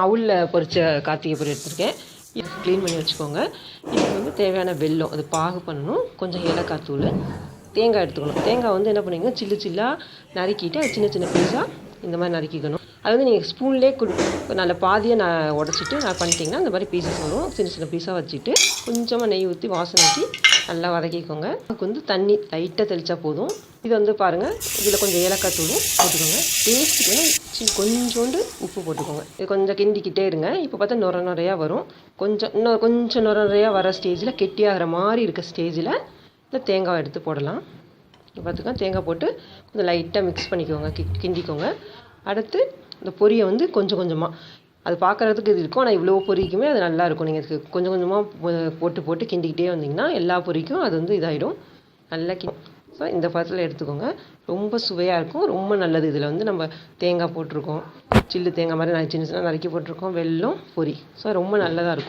அவுளில் பொரிச்ச கார்த்திகை பொரி எடுத்திருக்கேன். இது க்ளீன் பண்ணி வச்சுக்கோங்க. இதுக்கு வந்து தேவையான வெல்லம் அது பாகு பண்ணணும். கொஞ்சம் ஏலக்காய் தூள் தேங்காய் எடுத்துக்கணும். தேங்காய் வந்து என்ன பண்ணுவீங்க? சில்லு சில்லாக நறுக்கிட்டு அது சின்ன சின்ன பீஸாக இந்த மாதிரி நறுக்கிக்கணும். அது வந்து நீங்கள் ஸ்பூன்லேயே கு நல்ல பாதியை நான் உடச்சிட்டு நான் பண்ணிட்டீங்கன்னா இந்த மாதிரி பீசஸ் வரும். சின்ன சின்ன பீஸாக வச்சுட்டு கொஞ்சமாக நெய் ஊற்றி வாசனைக்கு நல்லா வதக்கிக்கோங்க. அதுக்கு வந்து தண்ணி லைட்டாக தெளித்தா போதும். இது வந்து பாருங்கள் இதில் கொஞ்சம் ஏலக்காய் தூளும் போட்டுக்கோங்க. டேஸ்ட்டுக்கு சரி கொஞ்சோண்டு உப்பு போட்டுக்கோங்க. இது கொஞ்சம் கிண்டிக்கிட்டே இருங்க. இப்போ பார்த்தா நுர நுறையா வரும். கொஞ்சம் இன்னும் கொஞ்சம் நுர நுறையா வர ஸ்டேஜில் கெட்டியாகிற மாதிரி இருக்க ஸ்டேஜில் இந்த தேங்காவை எடுத்து போடலாம். இப்போ பார்த்துக்கோங்க தேங்காய் போட்டு கொஞ்சம் லைட்டாக மிக்ஸ் பண்ணிக்கோங்க. கி கிண்டிக்கோங்க. அடுத்து இந்த பொரியை வந்து கொஞ்சம் கொஞ்சமாக அது பார்க்குறதுக்கு இது இருக்கும். ஆனால் இவ்வளோ பொரிக்குமே அது நல்லா இருக்கும். நீங்கள் இதுக்கு கொஞ்சம் கொஞ்சமாக போட்டு போட்டு கிண்டிக்கிட்டே வந்தீங்கன்னா எல்லா பொரிக்கும். அது வந்து இதாகிடும் நல்லா கி ஸோ இந்த பதத்தில் எடுத்துக்கோங்க. ரொம்ப சுவையாக இருக்கும். ரொம்ப நல்லது. இதில் வந்து நம்ம தேங்காய் போட்டிருக்கோம். சில்லு தேங்காய் மாதிரி நான் சின்ன சின்ன நறுக்கி போட்டிருக்கோம். வெல்லம் பொரி. ஸோ ரொம்ப நல்லதாக இருக்கும்.